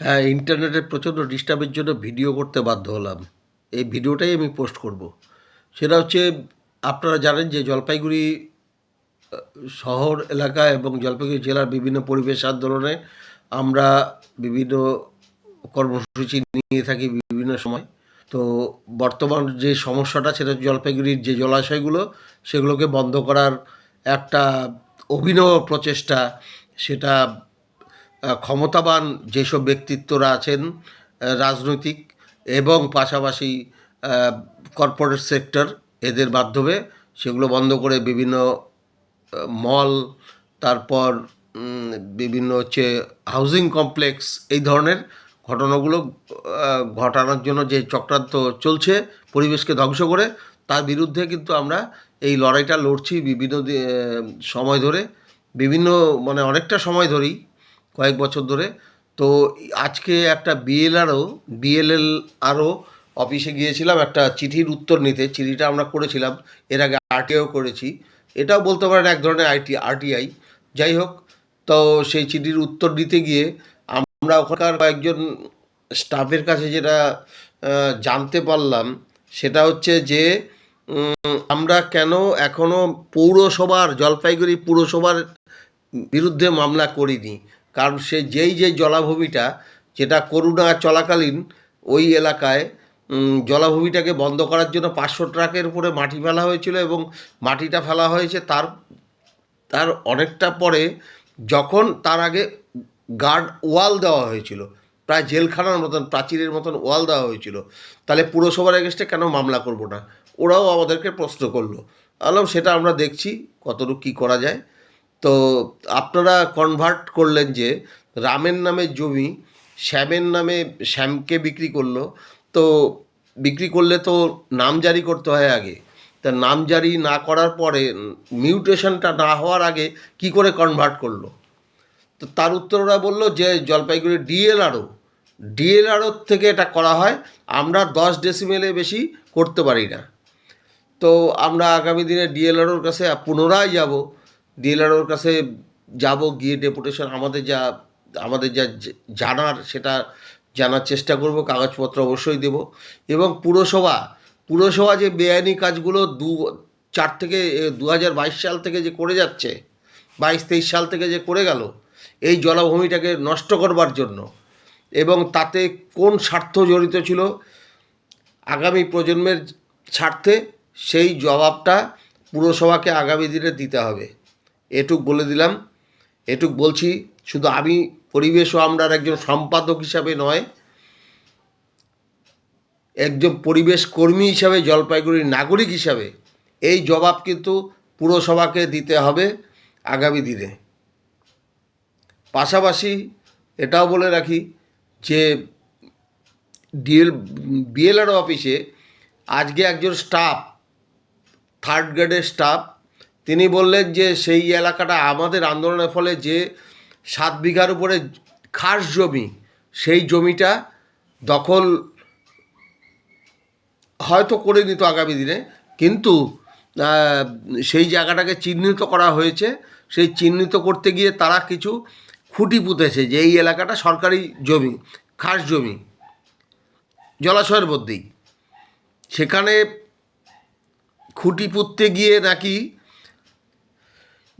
হ্যাঁ ইন্টারনেটের প্রচণ্ড ডিস্টার্বের জন্য ভিডিও করতে বাধ্য হলাম। এই ভিডিওটাই আমি পোস্ট করব। সেটা হচ্ছে, আপনারা জানেন যে জলপাইগুড়ি শহর, এলাকা এবং জলপাইগুড়ি জেলার বিভিন্ন পরিবেশ আন্দোলনে আমরা বিভিন্ন কর্মসূচি নিয়ে থাকি বিভিন্ন সময়। তো বর্তমান যে সমস্যাটা, সেটা জলপাইগুড়ির যে জলাশয়গুলো, সেগুলোকে বন্ধ করার একটা অভিনব প্রচেষ্টা, সেটা ক্ষমতাবান যেসব ব্যক্তিত্বরা আছেন রাজনৈতিক এবং পাশাপাশি কর্পোরেট সেক্টর এদের মাধ্যমে সেগুলো বন্ধ করে বিভিন্ন মল তারপর বিভিন্ন হচ্ছে হাউজিং কমপ্লেক্স এই ধরনের ঘটনাগুলো ঘটানোর জন্য যে চক্রান্ত চলছে, পরিবেশকে ধ্বংস করে, তার বিরুদ্ধে কিন্তু আমরা এই লড়াইটা লড়ছি বিভিন্ন সময় ধরে। বিভিন্ন মানে অনেকটা সময় ধরেই কয়েক বছর ধরে। তো আজকে একটা বিএলআরও বিএলএল আরও অফিসে গিয়েছিলাম, একটা চিঠির উত্তর নিতে। চিঠিটা আমরা করেছিলাম, এর আগে আরটিআইও করেছি। এটাও বলতে পারেন এক ধরনের আইটি আরটিআই যাই হোক, তো সেই চিঠির উত্তর দিতে গিয়ে আমরা ওখানকার কয়েকজন স্টাফের কাছে যেটা জানতে পারলাম, সেটা হচ্ছে যে আমরা কেন এখনও পৌরসভার, জলপাইগুড়ি পুরসভার বিরুদ্ধে মামলা করিনি? কারণ সে যেই যেই জলাভূমিটা যেটা করোনা চলাকালীন ওই এলাকায় জলাভূমিটাকে বন্ধ করার জন্য পাঁচশো ট্রাকের উপরে মাটি ফেলা হয়েছিল এবং মাটিটা ফেলা হয়েছে তার তার অনেকটা পরে যখন তার আগে গার্ড ওয়াল দেওয়া হয়েছিল, প্রায় জেলখানার মতন, প্রাচীরের মতন ওয়াল দেওয়া হয়েছিল, তাহলে পুরসভার এগেস্টে কেন মামলা করব না? ওরাও আমাদেরকে প্রশ্ন করল। আলাম, সেটা আমরা দেখছি কতটুকু কী করা যায়। তো আপনারা কনভার্ট করলেন যে রামের নামে জমি, শ্যামের নামে শ্যামকে বিক্রি করল। তো বিক্রি করলে তো নাম জারি করতে হয় আগে। তা নাম জারি না করার পরে মিউটেশনটা না হওয়ার আগে কি করে কনভার্ট করল? তো তার উত্তর ওরা বলল যে জলপাইগুড়ি ডিএলআরও ডিএলআরও থেকে এটা করা হয়। আমরা দশ ডেসিমেলে বেশি করতে পারি না। তো আমরা আগামী দিনে ডিএলআরওর কাছে পুনরায় যাব। ডিএলআরওর কাছে যাব, গিয়ে ডেপুটেশন আমাদের যা আমাদের যা জানার সেটা জানার চেষ্টা করব, কাগজপত্র অবশ্যই দেব। এবং পুরসভা পুরসভা যে বেআইনি কাজগুলো দু, চার থেকে দু হাজার বাইশ সাল থেকে যে করে যাচ্ছে, বাইশ তেইশ সাল থেকে যে করে গেল, এই জলাভূমিটাকে নষ্ট করবার জন্য। এবং তাতে কোন স্বার্থ জড়িত ছিল, আগামী প্রজন্মের স্বার্থে সেই জবাবটা পুরসভাকে আগামী দিনে দিতে হবে। এটুক বলে দিলাম। এটুক বলছি, শুধু আমি পরিবেশ ও আমরার একজন সম্পাদক হিসাবে নয়, একজন পরিবেশ কর্মী হিসাবে, জলপাইগুড়ির নাগরিক হিসাবে এই জবাব কিন্তু পুরসভাকে দিতে হবে আগামী দিনে। পাশাপাশি এটাও বলে রাখি যে ডিএল, বিএলআর অফিসে আজকে একজন স্টাফ থার্ড গ্রেডের স্টাফ তিনি বললেন যে সেই এলাকাটা আমাদের আন্দোলনের ফলে যে সাত বিঘার উপরে খাস জমি, সেই জমিটা দখল হয়তো করে নিত আগামী দিনে। কিন্তু সেই জায়গাটাকে চিহ্নিত করা হয়েছে। সেই চিহ্নিত করতে গিয়ে তারা কিছু খুঁটি পুঁতেছে যে এই এলাকাটা সরকারি জমি, খাস জমি, জলাশয়ের মধ্যেই। সেখানে খুঁটি পুঁততে গিয়ে নাকি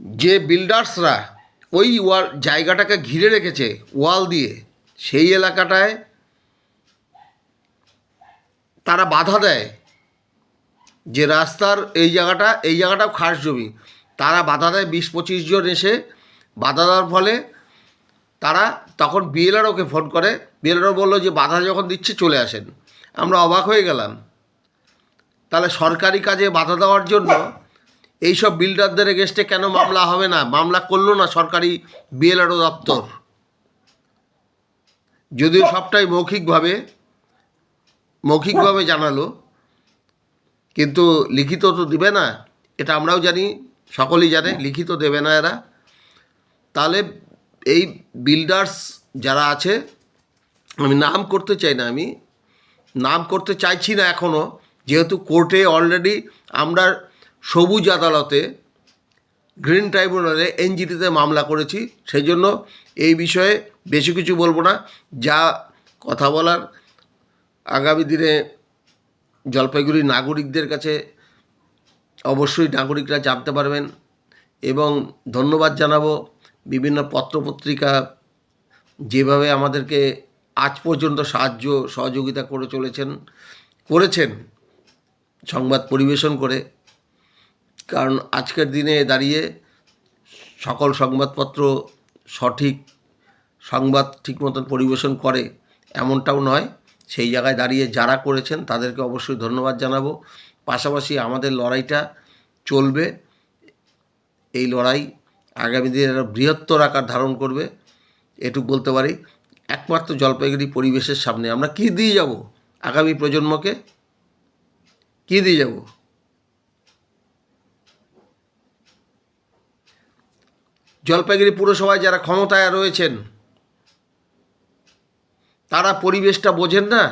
যে বিল্ডার্সরা ওই ওয়াল, জায়গাটাকে ঘিরে রেখেছে ওয়াল দিয়ে, সেই এলাকাটায় তারা বাধা দেয় যে রাস্তার এই জায়গাটা, এই জায়গাটাও খাস জমি। তারা বাধা দেয় বিশ পঁচিশ জন এসে বাধা দেওয়ার ফলে তারা তখন বিএলআরওকে ফোন করে। বিএলআরও বলল যে বাধা যখন দিচ্ছে চলে আসেন। আমরা অবাক হয়ে গেলাম। তাহলে সরকারি কাজে বাধা দেওয়ার জন্য এইসব বিল্ডারদের এগেস্টে কেন মামলা হবে না? মামলা করল না সরকারি বিএলআরও দপ্তর? যদিও সবটাই মৌখিকভাবে মৌখিকভাবে জানালো, কিন্তু লিখিত তো দিবে না। এটা আমরাও জানি, সকলেই জানে, লিখিত দেবে না এরা। তাহলে এই বিল্ডার্স যারা আছে, আমি নাম করতে চাই না আমি, নাম করতে চাইছি না এখনও যেহেতু কোর্টে অলরেডি আমরা সবুজ আদালতে, গ্রিন ট্রাইব্যুনালে এনজিটিতে মামলা করেছি। সেই জন্য এই বিষয়ে বেশি কিছু বলব না। যা কথা বলার আগামী দিনে জলপাইগুড়ি নাগরিকদের কাছে অবশ্যই নাগরিকরা জানতে পারবেন এবং ধন্যবাদ জানাব বিভিন্ন পত্রপত্রিকা যেভাবে আমাদেরকে আজ পর্যন্ত সাহায্য, সহযোগিতা করে চলেছেন, করেছেন, সংবাদ পরিবেশন করে। কারণ আজকের দিনে দাঁড়িয়ে সকল সংবাদপত্র সঠিক সংবাদ ঠিক মতন পরিবেশন করে এমনটাও নয়, সেই জায়গায় দাঁড়িয়ে যারা করেছেন তাদেরকে অবশ্যই ধন্যবাদ জানাব। পাশাপাশি আমাদের লড়াইটা চলবে, এই লড়াই আগামী দিনে বৃহত্তর আকার ধারণ করবে, এটুক বলতে পারি। একমাত্র জলপাইগুড়ি পরিবেশের সামনে আমরা কি দিয়ে যাব আগামী প্রজন্মকে? কি দিয়ে যাব? জলপাইগুড়ি পুরসভায় যারা ক্ষমতায় রয়েছেন, তারা পরিবেশটা বোঝেন না?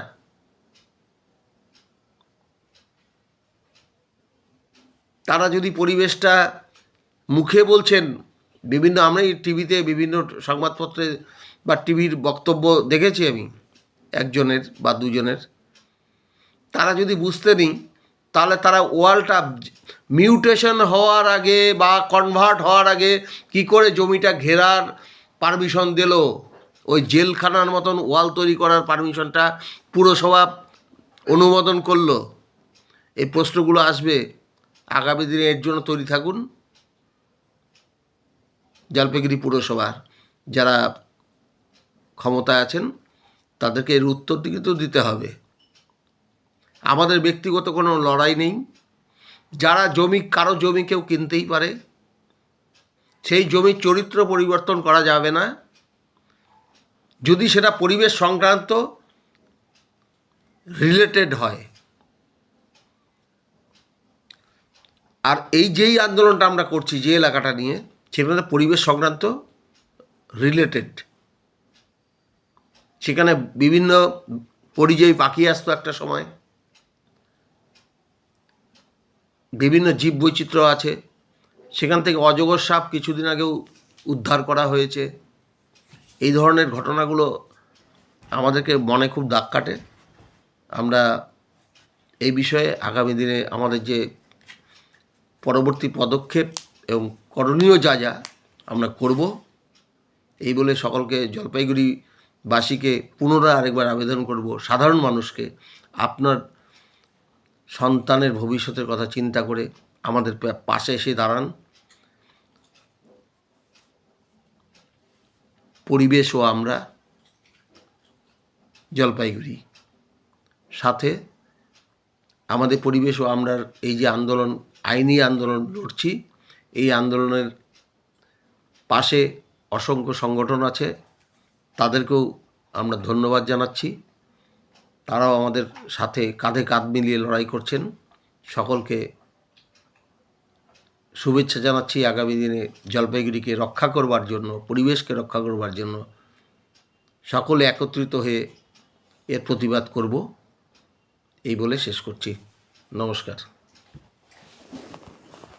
তারা যদি পরিবেশটা মুখে বলছেন, বিভিন্ন আমি টিভিতে বিভিন্ন সংবাদপত্রে বা টিভির বক্তব্য দেখেছি আমি, একজনের বা দুজনের, তারা যদি বুঝতে নিই, তাহলে তারা ওয়ালটা মিউটেশন হওয়ার আগে বা কনভার্ট হওয়ার আগে কি করে জমিটা ঘেরার পারমিশন দিল? ওই জেলখানার মতন ওয়াল তৈরি করার পারমিশনটা পুরসভা অনুমোদন করল। এই প্রশ্নগুলো আসবে। আগামী দিনে এর জন্য তৈরি থাকুন। জলপাইগুড়ি পুরসভার যারা ক্ষমতায় আছেন, তাদেরকে এর উত্তর দিকে তো দিতে হবে। আমাদের ব্যক্তিগত কোনো লড়াই নেই। যারা জমি, কারও জমি কেউ কিনতেই পারে, সেই জমির চরিত্র পরিবর্তন করা যাবে না। যদি সেটা পরিবেশ সংক্রান্ত রিলেটেড হয়। আর এই যেই আন্দোলনটা আমরা করছি, যে এলাকাটা নিয়ে, সেখানে পরিবেশ সংক্রান্ত রিলেটেড সেখানে বিভিন্ন পরিযায়ী পাখি আসতো একটা সময়। বিভিন্ন জীব বৈচিত্র্য আছে। সেখান থেকে অজগর সাপ কিছুদিন আগেও উদ্ধার করা হয়েছে। এই ধরনের ঘটনাগুলো আমাদেরকে মনে খুব দাগ কাটে। আমরা এই বিষয়ে আগামী দিনে আমাদের যে পরবর্তী পদক্ষেপ এবং করণীয় যা যা আমরা করব, এই বলে সকলকে জলপাইগুড়িবাসীকে পুনরায় আরেকবার আবেদন করব। সাধারণ মানুষকে, আপনার সন্তানের ভবিষ্যতের কথা চিন্তা করে আমাদের পাশে এসে দাঁড়ান। পরিবেশ ও আমরা জলপাইগুড়ি। সাথে আমাদের পরিবেশ ও আমরার এই যে আন্দোলন, আইনি আন্দোলন লড়ছি, এই আন্দোলনের পাশে অসংখ্য সংগঠন আছে। তাদেরকেও আমরা ধন্যবাদ জানাচ্ছি। তারাও আমাদের সাথে কাঁধে কাঁধ মিলিয়ে লড়াই করছেন। সকলকে শুভেচ্ছা জানাচ্ছি। আগামী দিনে জলপাইগুড়িকে রক্ষা করবার জন্য, পরিবেশকে রক্ষা করবার জন্য সকলে একত্রিত হয়ে এর প্রতিবাদ করব। এই বলে শেষ করছি। নমস্কার।